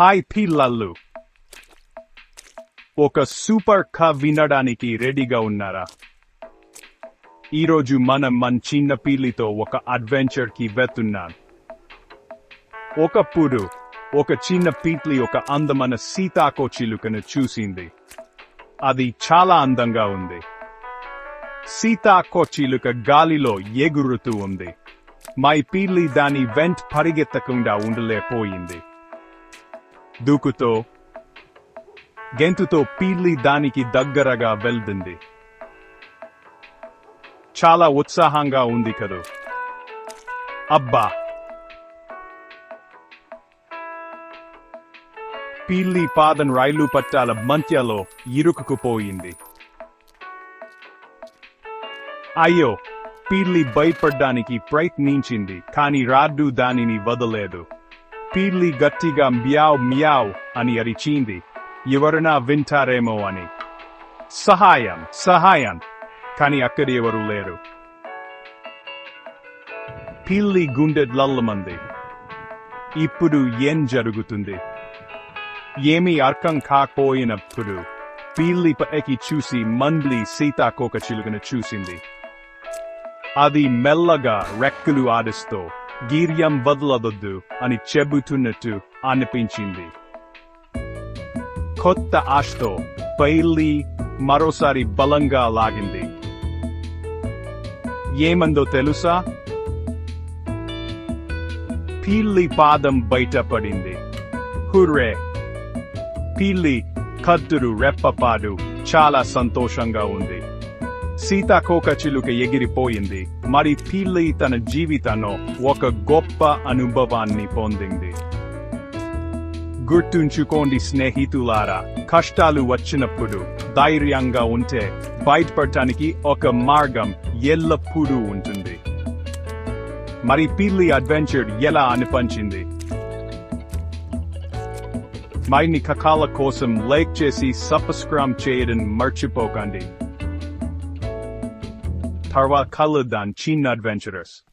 Hi పిల్లలు. ఒక super కథ వినడానికి రెడీగా ఉన్నారా? ఈరోజు మనం మన చిన్న పిల్లితో ఒక అడ్వెంచర్కి వెళ్తున్నాం ఒకప్పుడు ఒక చిన్న పీట్లి ఒక అందమైన సీతాకోచిలుకను చూసింది. అది చాలా అందంగా ఉంది. సీతాకోచిలుక గాలిలో ఎగురుతూ ఉంది. మై పీల్లి దాని వెంట్ పరిగెత్తకుండా ఉండలేకపోయింది. దూకుతో గెంతుతో పీల్లి దానికి దగ్గరగా వెళ్తుంది. చాలా ఉత్సాహంగా ఉంది కదూ. అబ్బా! పీల్లి పాదం రైలు పట్టాల మధ్యలో ఇరుకుకుపోయింది అయ్యో! పీల్లి భయపడ్డానికి ప్రయత్నించింది కాని రాడ్డు దానిని వదలేదు. పీల్లి గట్టిగా మ్యావ్ మ్యావ్ అని అరిచింది. ఎవరైనా వింటారేమో అని. సహాయం సహాయం. కాని అక్కడ ఎవరు లేరు. పిల్లి గుండె లల్లమంది. ఇప్పుడు ఏం జరుగుతుంది? ఏమీ అర్థం కాకపోయినప్పుడు పిల్లి పైకి చూసి మండ్లి సీతాకోక చిలుకను చూసింది. అది మెల్లగా రెక్కలు ఆడిస్తూ గీర్యం వదలదొద్దు అని చెబుతున్నట్టు అనిపించింది. కొత్త ఆశతో పైల్లి మరోసారి బలంగా లాగింది. ఏమందో తెలుసా? పిల్లి పాదం బయటపడింది హుర్రే! పిల్లి కద్దురు రెప్పపాడు చాలా సంతోషంగా ఉంది. సీతాకోక చిలుక ఎగిరిపోయింది. మరి పిల్లి తన జీవితంలో ఒక గొప్ప అనుభవాన్ని పొందింది. గుర్తుంచుకోండి స్నేహితులారా కష్టాలు వచ్చినప్పుడు ధైర్యంగా ఉంటే బయటపడటానికి ఒక మార్గం ఎల్లప్పుడూ ఉంటుంది. మరి పిల్లి అడ్వెంచర్ ఎలా అనిపించింది? మరిన్ని కకాల కోసం లైక్ చేసి సబ్స్క్రైబ్ చేయడం మర్చిపోకండి. Tarwa Kaludan Chinadventurers.